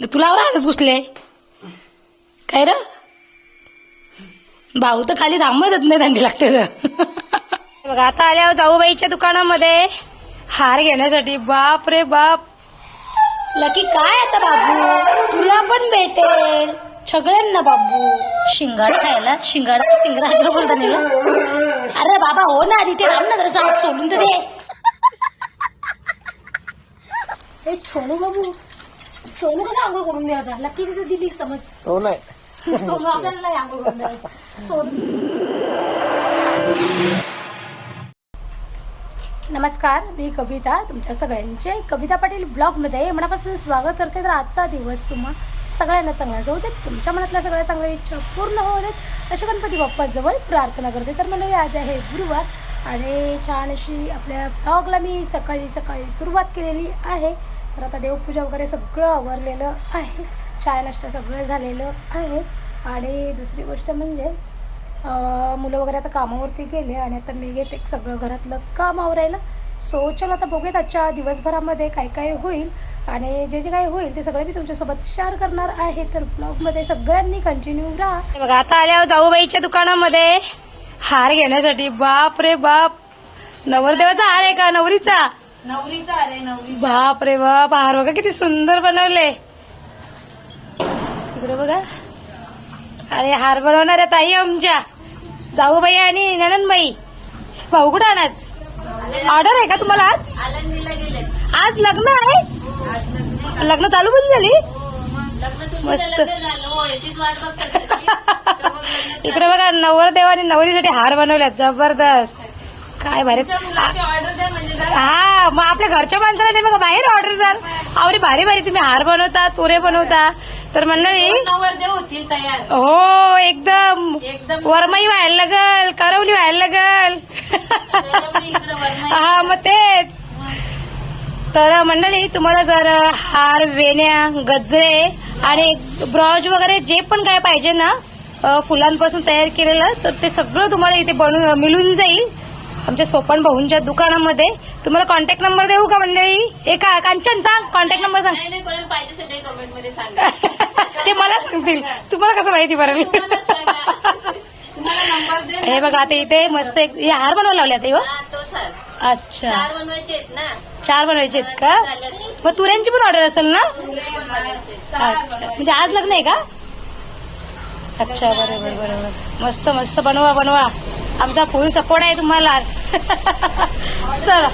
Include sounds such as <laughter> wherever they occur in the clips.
तुला राहतच घुसले? काय र? भाऊ तर खाली थांबतच नाही थंडी लागते तर. <laughs> बघा आता आल्यावर हो जाऊबाईच्या दुकानामध्ये. हार घेण्यासाठी. बाप रे बाप. लकी काय आता बाबू? तुला पण भेटेल. सगळ्यांना बाबू. शिंगाडा खायला शिंगाडा शिंगडा बोलता नाही अरे बाबा हो ना आधी ते राम ना जरा सावध सोडून तर दे. ए बाबू. सोनू कसं आंघोळ करून दे आता. लकी तिथे दिली समज. तो नाही. सोनू आपल्याला नाही आंघोळ करून द्यायला. सोनू. नमस्कार मी कविता तुमच्या सगळ्यांचे कविता पाटील ब्लॉगमध्ये मनापासून स्वागत करते. तर आजचा दिवस तुम्हा सगळ्यांना चांगला जाऊ देत तुमच्या मनातल्या सगळ्या चांगल्या इच्छा पूर्ण होऊ देत अशा गणपती बाप्पाजवळ प्रार्थना करते. तर मला आज आहे गुरुवार आणि छान अशी आपल्या ब्लॉगला मी सकाळी सकाळी सुरुवात केलेली आहे. तर आता देवपूजा वगैरे सगळं आवरलेलं आहे. चाय नाश्ता सगळं झालेलं आहे. आणि दुसरी गोष्ट म्हणजे मुलं वगैरे आता कामावरती गेले आणि आता मी घेते सगळं घरातलं काम आवरायला. सो चला आता बघूयात आजच्या दिवसभरामध्ये काय काय होईल. आणि जे जे काय होईल ते सगळं मी तुमच्यासोबत शेअर करणार आहे. तर ब्लॉगमध्ये सगळ्यांनी कंटिन्यू राहा. बघा आता आल्या हो जाऊबाईच्या दुकानामध्ये. हार घेण्यासाठी. बाप रे बाप. नवरदेवाचा हार आहे का? नवरीचा? नवरीचा अरे नवरी बाप रे बाप हार बघा किती सुंदर बनवले. इकडे बघा. अरे हार बनवणाऱ्या ताई आमच्या. जाऊबाई आणि ननंदबाई भाऊ कुठं आणाच ऑर्डर आहे का तुम्हाला आज? आज लग्न आहे? लग्न चालू पण झाली? तुमचं मस्त. <laughs> इकडे बघा नवरदेव आणि नवरीसाठी हार बनवल्यात. जबरदस्त. काय भारी. ऑर्डर द्या म्हणजे हा मग आपल्या घरच्या माणसाला नाही बघा बाहेर ऑर्डर द्या. आवडी भारी भारी तुम्ही हार बनवता तुरे बनवता. तर मंडळी नवरदेव होतील तयार. हो एकदम. एकदम. वरमाई व्हायला लागल करवली व्हायला लागल. त्याच्यामुळे इकडं वरमाई- हा मग तेच. तर मंडळी तुम्हाला जर हार वेण्या गजरे आणि ब्रॉज वगैरे जे पण काय पाहिजे ना अ, फुलांपासून तयार केलेलं तर ते सगळं तुम्हाला इथे बनून मिळून जाईल. आमच्या सोपण भाऊंच्या दुकानामध्ये. तुम्हाला कॉन्टॅक्ट नंबर देऊ का मंडळी? एका कांचन सांग कॉन्टॅक्ट नंबर सांग. नाही नाही कोणाला पाहिजे असेल ते कमेंटमध्ये सांगा. <laughs> ते मला सांगतील. तुम्हाला कसं माहिती बरं तुम्हालाच सांगा. तुम्हाला नंबर दे हे बघा आता इथे मस्त एक हे हार बनवला लावले आता हो हा तो सर. अच्छा. चार बनवायचे आहेत ना. चार बनवायचे आहेत का. मग तुऱ्यांची पण ऑर्डर असेल ना? तुकडे पण बनवायचे आहेत. अच्छा. म्हणजे आज लग्न आहे का? अच्छा बरोबर बरोबर. मस्त मस्त. बनवा बनवा. आमचा फुल सपोर्ट आहे तुम्हाला? <laughs> चला.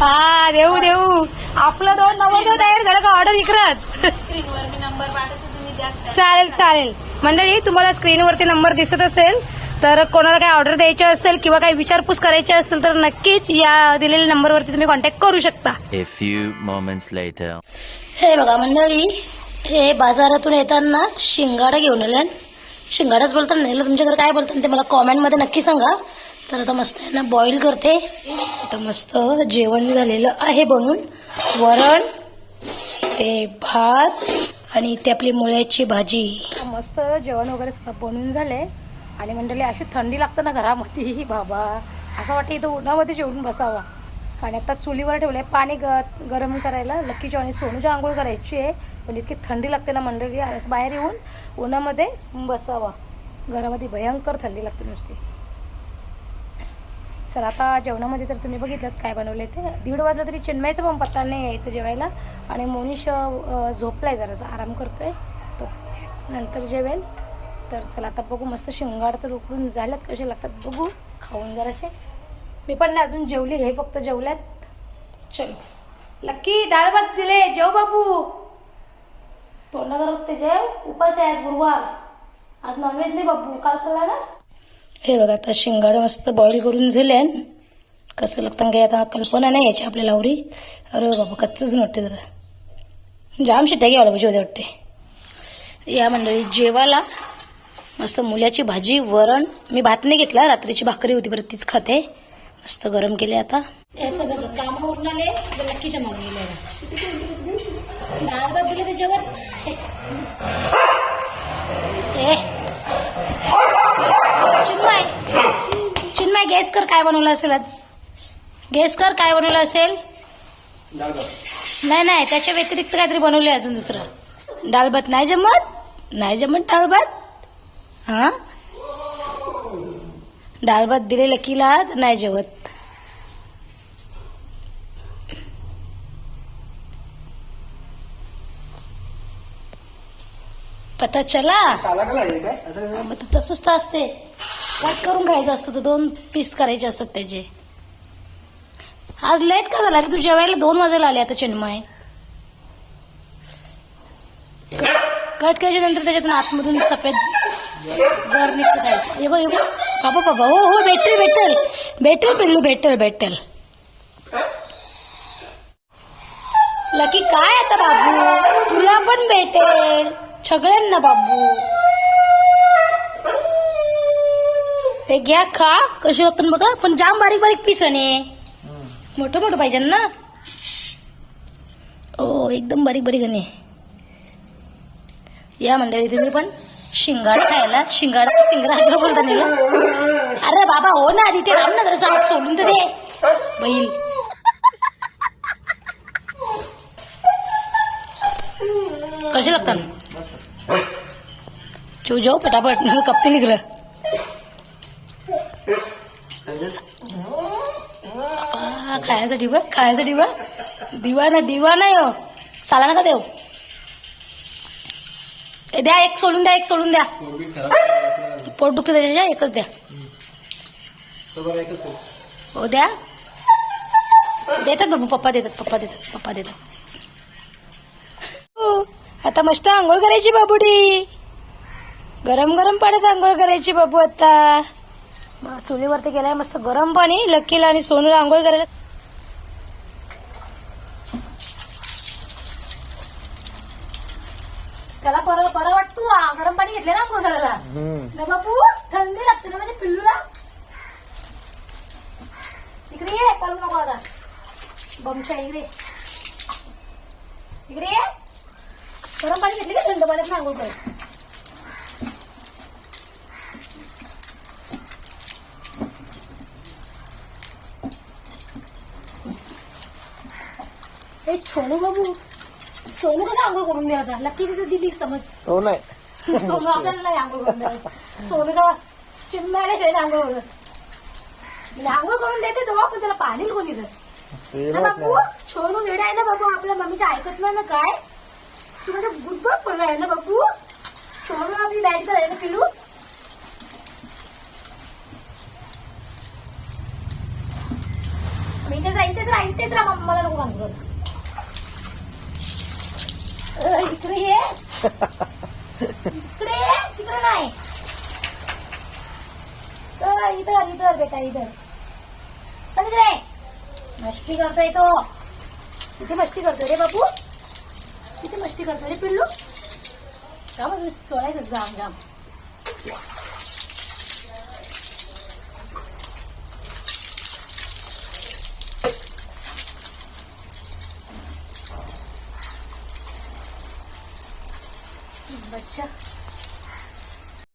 हा देऊ देऊ. आपलं दोन नवरदेव तयार झालं का ऑर्डर इकडंच स्क्रीनवर मी नंबर पाठवतो तुम्ही जास्त चालेल चालेल. मंडळी तुम्हाला स्क्रीनवरती नंबर दिसत असेल तर कोणाला काही ऑर्डर द्यायची असेल किंवा काही विचारपूस करायची असेल तर नक्कीच या दिलेल्या नंबरवरती तुम्ही कॉन्टॅक्ट करू शकता. A few moments later. हे बघा मंडळी हे बाजारातून येताना शिंगाडा घेऊन आले. शिंगाडाच बोलतात नाही तुमच्याकडे काय बोलतात ते मला कॉमेंटमध्ये नक्की सांगा. तर आता मस्त यांना बॉईल करते. आता मस्त जेवण झालेलं आहे बनून. वरण ते भात आणि ते आपली मुळ्याची भाजी. मस्त जेवण वगैरे सगळं बनवून झालंय. आणि मंडळी अशी थंडी लागतं ना घरामध्ये. <laughs> बाबा असं वाटतं इथं उन्हामध्ये जेवून बसावा. आणि आता चुलीवर ठेवलं आहे पाणी ग गरम करायला. लक्कीच्या आणि सोनूची आंघोळ करायची आहे. पण इतकी थंडी लागते ना मंडळी. आणि बाहेर येऊन उन्हामध्ये बसावा. घरामध्ये भयंकर थंडी लागते नुसती. चला आता जेवणामध्ये तर तुम्ही बघितलं काय बनवले ते. दीड वाजला तरी चिन्मयचं पण पत्ता नाही यायचं जेवायला. आणि मोनिश अं, झोपलाय जरासा. आराम करतोय. तो नंतर जेवेल. तर चला आता बघू. मस्त शिंगाड तर उकडून झाल्यात. कसे लागतात बघू. खाऊन जरासे. मी पण ना अजून जेवली हे फक्त जेवल्यात. चलो. लक्की डाळ भात दिले जेव बाबू. तोंडा करत ते जेव उपास आहे आज गुरुवार. आज नॉनव्हेज नाही बाबू काल खाल्ला ना? हे बघा आता शिंगाड मस्त बॉईल करून झाले. कसं लागतं काही आता कल्पना नाही याची आपल्याला लावरी अरे बाबा कच्चंच नव्हते जरा. जाम शिट्या घ्यावं पाहिजे होते वाटते. या मंडळी जेवायला. मस्त मुल्याची भाजी वरण. मी भात नाही घेतला रात्रीची भाकरी होती बरं तीच खाते. मस्त गरम केले आता. याचं बघा आले नक्कीच्या मागून गेले डाळ भात दिले त्याच्यावर? चिन्मय. चिन्मय गॅस कर काय बनवलं असेल आज. गॅस कर काय बनवलं असेल. नाही नाही त्याच्या व्यतिरिक्त काहीतरी बनवले अजून दुसरं. डाळ भात नाही जमत? नाही जमत डाळ भात? हा? डाळ भात दिले लकीला तर नाही जेवत. पता चला. मग तसंच तर असते. कट करून खायचं असतं तर दोन पीस करायचे असतात त्याचे. आज लेट का झाला तू जेवायला? दोन वाजायला आले आता चिन्मय. कट करायच्या नंतर त्याच्यातून आतमधून सफेद गर निघत आहे हे बघ हे बघ. बाबा बाबा हो हो भेटेल भेटेल. भेटेल पिल्लू भेटेल भेटेल. लकी काय आता बाबू? तुला पण भेटेल. सगळ्यांना बाबू. ते घ्या खा. कशी होतं बघा. पण जाम बारीक बारीक पीस आहे मोठं मोठं पाहिजे ना. ओ एकदम बारीक बारीक आणि या मंडळी तुम्ही पण शिंगाडा खायला शिंगाडा शिंगडा बोलता नाही ना? अरे बाबा हो ना आधी ते राम ना जरा हात सोडून तर दे. बैल कसे लागतात? चो जाऊ पटापट नहीं कपते लिख खायसाठी बघ खायसाठी बघ. दिवा ना दिवा नाही हो साला नका देऊ. ए, द्या एक सोडून द्या एक सोडून द्या. पोरबीट खराब झालं असं पोट दुखते त्याच्या एकच द्या. बरं एकच करू. हो द्या. देतात बाबू पप्पा देतात पप्पा देतात पप्पा देतात. हो, आता मस्त आंघोळ करायची बाबुडी. गरम गरम पाण्यात आंघोळ करायची बाबू आता. चुलीवरती गेलाय मस्त गरम पाणी लक्कीला आणि सोनूला आंघोळ करायला त्याला बरं बरं वाटतो आ, गरम पाणी घेतले ना ना बापू थंडी लागते ना म्हणजे पिल्लूला इकडे ये पळू नको आता. बमच्या इकडे. इकडे ये. गरम पाणी घेतले का थंड पाण्यात कर ए छोनू बाबू. सोनू कसं आंघोळ करून द्या आता? लकी तिथे दिली समज. तो नाही. आंघोळ करून द्यायला सोनूचा आंघोळ करत तिला आंघोळ करून देते तो पण त्याला पाणी कोणी ना बापू छोनू वेळ आहे ना बाबू आपल्या मम्मीच्या ऐकत नाही ना काय तू माझ्या गुडबड पडला आहे ना बापू छोनू आपली बॅट आहे ना पिलू मी इथेच राह इथेच राह इथेच राहा मला नको अ, इकडे ये. <laughs> इकडे तिकडे नाही. तर इधर इधर बेटा इधर. चल मस्ती करतोय तो. किती मस्ती करतोय रे बापू? किती मस्ती करतोय रे पिल्लू? का मग चोळायचं जाम जाम. बच्चा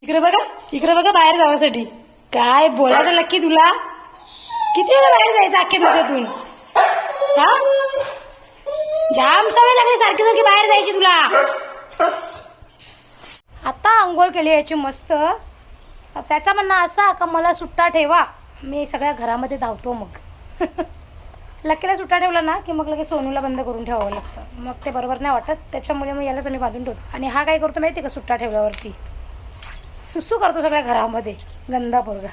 इकडे बघा इकडे बघा बाहेर जावासाठी काय बोलायचं नक्की तुला? किती वेळा बाहेर जायचं अख्ख्या दिवसातून? हा? जाम सवय लागली सारखी सारखी बाहेर जायची तुला. आता आंघोळ केली याची मस्त. त्याचा म्हणणं असा का मला सुट्टा ठेवा. मी सगळ्या घरामध्ये धावतो मग. <laughs> लकीला सुट्टा ठेवला ना की मग लगेच सोनूला बंद करून ठेवावं लागतं. मग ते बरोबर नाही वाटत. त्याच्यामुळे मग यालाच आम्ही बांधून ठेवतो. आणि हा काय करतो माहिती का सुट्टा ठेवल्यावरती? सुसू करतो सगळ्या घरामध्ये. गंदा पोरगा.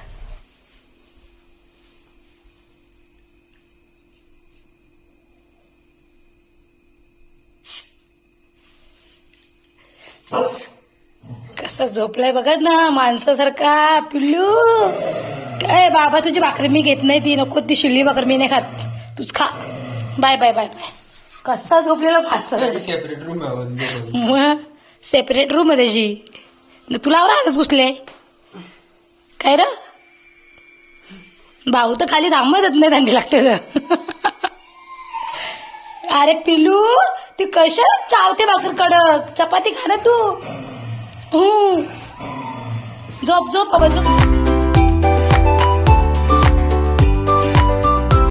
कसा झोपलाय बघत ना माणसासारखा पिल्लू. काय बाबा तुझी भाकरी मी घेत नाही ती नको ती शिल्ली भाकरी मी नाही खात. तूच खा. Bye bye bye bye. कसा झोपलेला माणसा सेपरेट रूम मग? सेपरेट रूम आहे त्याची. न तुला राहणंच घुसले. काय र? भाऊ तर खाली थांबतच नाही थंडी लागते तर. <laughs> अरे पिलू ती कशा चावते भाकर कडक? चपाती खा ना तू. झोप झोप बाबा झोप.